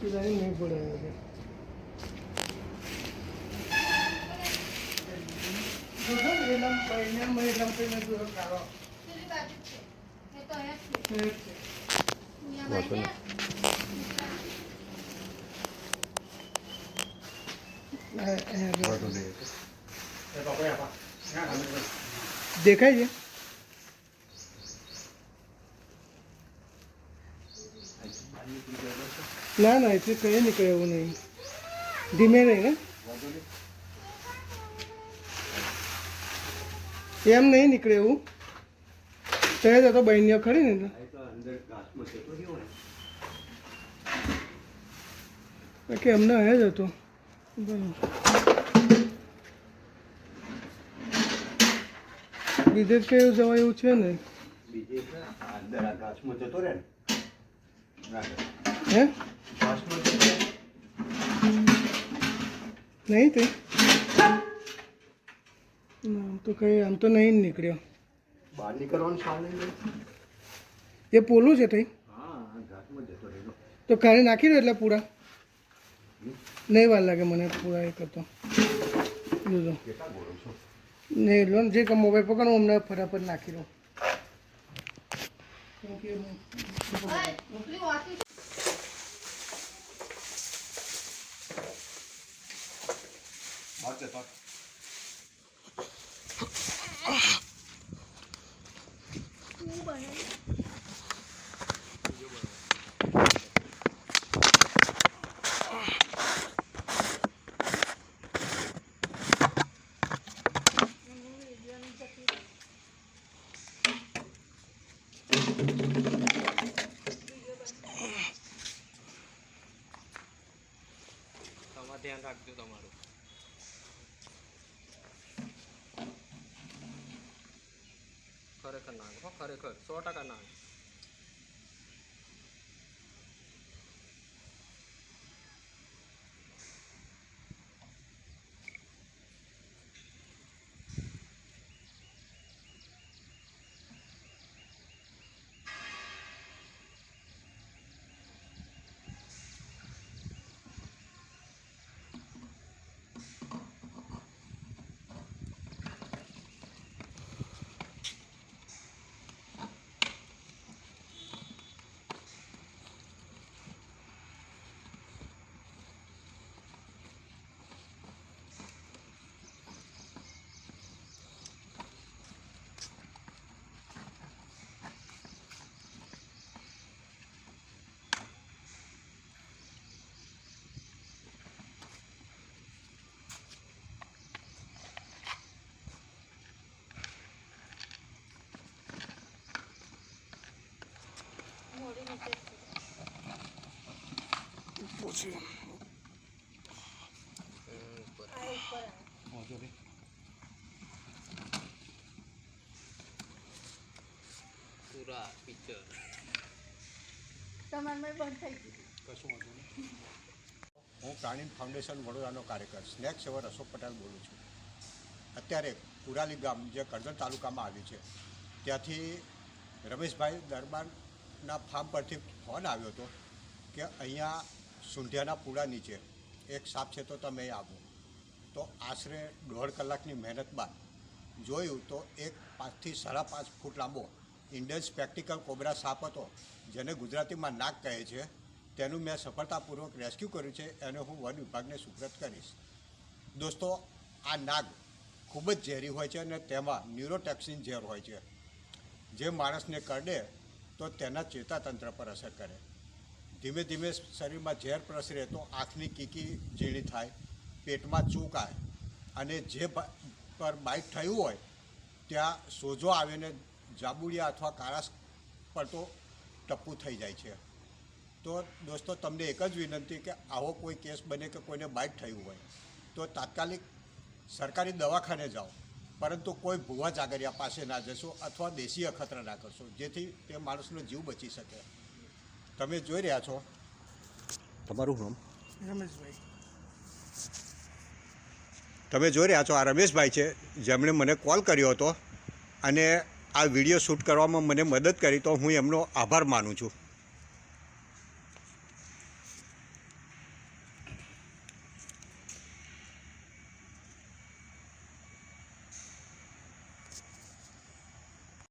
પેલાની નહીં પડે છે. દેખાય ને એના મહિનામાં એના મહિના જોયો કાઢો. પેલી બાજુ જ છે એ તો અહીંયા જ છે એ જ છે. અહીંયા વાંધો નહીં. આ- અહીંયા જો. બધું દે દેખાય છે ના ના એટલે કંઈ નીકળે એવું નહીં. ધીમે નહીં ને એમ નહીં નીકળે એવું. ત્યાં જતો બહેનીઓ ખરી ને કે એમને અહીંયા જ હતો. બીજે કયું જવાય એવું છે ને? બીજે અંદર આકાશમાં જતો રહે ના, હે. નહીં તે. આમ તો કઈ આમ તો નહીં નીકળ્યો. બહાર નીકળવાનું સામે એ પોલું છે તઈ? તો કાલે નાખી દો એટલે પૂરા. નહીં વાર લાગે મને પૂરા એ કરતો. જોજો. નહીં લો જે મોબાઈલ પકડો અમને ફટાફટ નાખી દો કેમ કે હું- ઓય, પેલી વાસી બાદ દે, બાદ. ધ્યાન રાખજો તમારું. ખરેખર હો ખરેખર. સો ટકા નાગ મોડી નીચે જ છે. પૂરા પિક્ચર બંધ થઈ ગયું. કશું વાંધો નહીં. હું પ્રાણી ફાઉન્ડેશન વડોદરાનો કાર્યકર સ્નેક સેવર અશોક પટેલ બોલું છું. અત્યારે કુરાલી ગામ જે કરજણ તાલુકામાં આવ્યું છે ત્યાંથી રમેશભાઈ દરબારના ફાર્મ પરથી ફોન આવ્યો હતો કે અહીંયા સુંઢિયાના પૂરા નીચે. એક સાપ છે તો તમે આવો. તો આશરે દોઢ કલાકની મહેનત બાદ જોયું તો એક પાંચથી સાડા પાંચ ફૂટ લાંબો ઇન્ડિયન સ્પેક્ટિકલ કોબરા સાપ હતો, જેને ગુજરાતીમાં નાગ કહે છે. તેનું મેં સફળતાપૂર્વક રેસ્ક્યુ કર્યું છે એને હું વન વિભાગને સુપ્રત કરીશ. દોસ્તો, આ નાગ ખૂબ જ ઝેરી હોય છે અને તેમાં ન્યુરોટેક્સિન ઝેર હોય છે. જે માણસને કરડે તો તેના ચેતાતંત્ર પર અસર કરે. ધીમે ધીમે શરીરમાં ઝેર પ્રસરે તો આંખની કીકી ઝીણી થાય, પેટમાં ચૂકાય અને જે પર બાઇટ થયું હોય, ત્યાં સોજો આવીને જાબુડિયા અથવા કાળાશ પડતો ટપ્પુ થઈ જાય છે. તો દોસ્તો, તમને એક જ વિનંતી કે આવો કોઈ કેસ બને કે કોઈને બાઇટ થયું હોય, તો તાત્કાલિક સરકારી દવાખાને જાઓ, પરંતુ કોઈ ભૂવા જાગરિયા પાસે ના જશો અથવા દેશી અખતરા ના કરશો, જેથી તે માણસનો જીવ બચી શકે. તમે જોઈ રહ્યા છો? તમારું નામ? રમેશભાઈ. તમે જોઈ રહ્યા છો આ રમેશભાઈ છે જેમણે મને કોલ કર્યો હતો અને આ વીડિયો શૂટ કરવામાં મને મદદ કરી તો હું એમનો આભાર માનું છું.